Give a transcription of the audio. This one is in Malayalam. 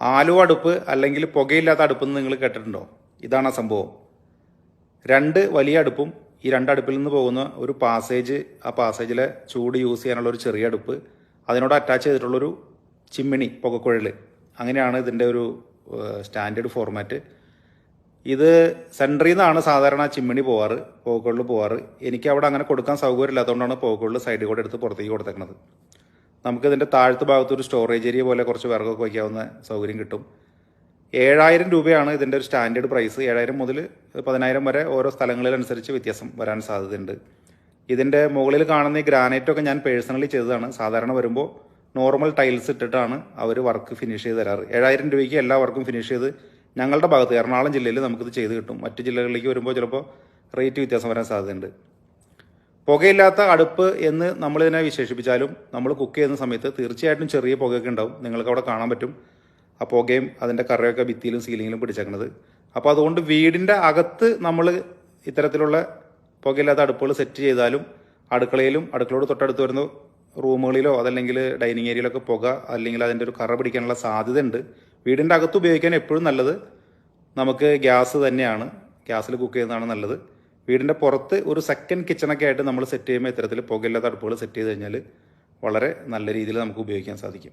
ആലുവ അടുപ്പ് അല്ലെങ്കിൽ പുകയില്ലാത്ത അടുപ്പ്ന്ന് നിങ്ങൾ കേട്ടിട്ടുണ്ടോ? ഇതാണ് ആ സംഭവം. രണ്ട് വലിയ അടുപ്പും ഈ രണ്ട് അടുപ്പിൽ നിന്ന് പോകുന്ന ഒരു പാസേജ് ആ പാസേജിലെ ചൂട് യൂസ് ചെയ്യാനുള്ള ഒരു ചെറിയ അടുപ്പ് അതിനോട് അറ്റാച്ച് ചെയ്തിട്ടുള്ളൊരു ചിമ്മിണി പുകക്കുഴൽ അങ്ങനെയാണ് ഇതിന്റെ ഒരു സ്റ്റാൻഡേർഡ് ഫോർമാറ്റ് ഇത് സെന്ററിൽ നിന്നാണ് സാധാരണ ചിമ്മിണി പോവാറ് പുകക്കുഴൽ പോവാറ്. എനിക്ക് അവിടെ അങ്ങനെ കൊടുക്കാൻ സൗകര്യമില്ലാത്തതുകൊണ്ടാണ് പുകക്കുഴൽ സൈഡിൽ കൂടെ എടുത്ത് പുറത്തേക്ക് കൊടുത്തേക്കുന്നത് നമുക്ക് ഇതിന്റെ താഴത്തെ ഭാഗത്ത് ഒരു സ്റ്റോറേജ് ഏരിയ പോലെ കുറച്ച് വിറകൊക്കെ വയ്ക്കാവുന്ന സൗകര്യം കിട്ടും. ഏഴായിരം രൂപയാണ് ഇതിന്റെ ഒരു സ്റ്റാൻഡേർഡ് പ്രൈസ് ഏഴായിരം മുതൽ പതിനായിരം വരെ ഓരോ സ്ഥലങ്ങളിലനുസരിച്ച് വ്യത്യാസം വരാൻ സാധ്യതയുണ്ട്. ഇതിന്റെ മുകളിൽ കാണുന്ന ഈ ഗ്രാനൈറ്റൊക്കെ ഞാൻ പേഴ്സണലി ചെയ്തതാണ്. സാധാരണ വരുമ്പോൾ നോർമൽ ടൈൽസ് ഇട്ടിട്ടാണ് അവർ വർക്ക് ഫിനിഷ് ചെയ്ത് തരാറ്. ഏഴായിരം രൂപയ്ക്ക് എല്ലാ വർക്കും ഫിനിഷ് ചെയ്ത് ഞങ്ങളുടെ ഭാഗത്ത് എറണാകുളം ജില്ലയിൽ നമുക്കിത് ചെയ്ത് കിട്ടും. മറ്റ് ജില്ലകളിലേക്ക് വരുമ്പോൾ ചിലപ്പോൾ റേറ്റ് വ്യത്യാസം വരാൻ സാധ്യതയുണ്ട്. പുകയില്ലാത്ത അടുപ്പ് എന്ന് നമ്മളിതിനെ വിശേഷിപ്പിച്ചാലും നമ്മൾ കുക്ക് ചെയ്യുന്ന സമയത്ത് തീർച്ചയായിട്ടും ചെറിയ പുകയൊക്കെ ഉണ്ടാവും. നിങ്ങൾക്ക് അവിടെ കാണാൻ പറ്റും. ആ പുകയും അതിന്റെ കറയൊക്കെ ഭിത്തിയിലും സീലിങ്ങിലും പിടിച്ചേക്കണത്. അപ്പോൾ അതുകൊണ്ട് വീടിന്റെ അകത്ത് നമ്മൾ ഇത്തരത്തിലുള്ള പുകയില്ലാത്ത അടുപ്പുകൾ സെറ്റ് ചെയ്താലും അടുക്കളയിലും അടുക്കളയോട് തൊട്ടടുത്ത് വരുന്ന റൂമുകളിലോ അതല്ലെങ്കിൽ ഡൈനിങ് ഏരിയയിലൊക്കെ പുക അല്ലെങ്കിൽ അതിന്റെ ഒരു കറ പിടിക്കാനുള്ള സാധ്യത ഉണ്ട് വീടിന്റെ അകത്ത് ഉപയോഗിക്കാൻ എപ്പോഴും നല്ലത് നമുക്ക് ഗ്യാസ് തന്നെയാണ്. ഗ്യാസിൽ കുക്ക് ചെയ്യുന്നതാണ് നല്ലത്. വീടിന്റെ പുറത്ത് ഒരു സെക്കൻഡ് കിച്ചണൊക്കെ ആയിട്ട് നമ്മൾ സെറ്റ് ചെയ്യുമ്പോൾ ഇത്തരത്തിൽ പുകയില്ലാത്ത അടുപ്പുകൾ സെറ്റ് ചെയ്ത് കഴിഞ്ഞാൽ വളരെ നല്ല രീതിയിൽ നമുക്ക് ഉപയോഗിക്കാൻ സാധിക്കും.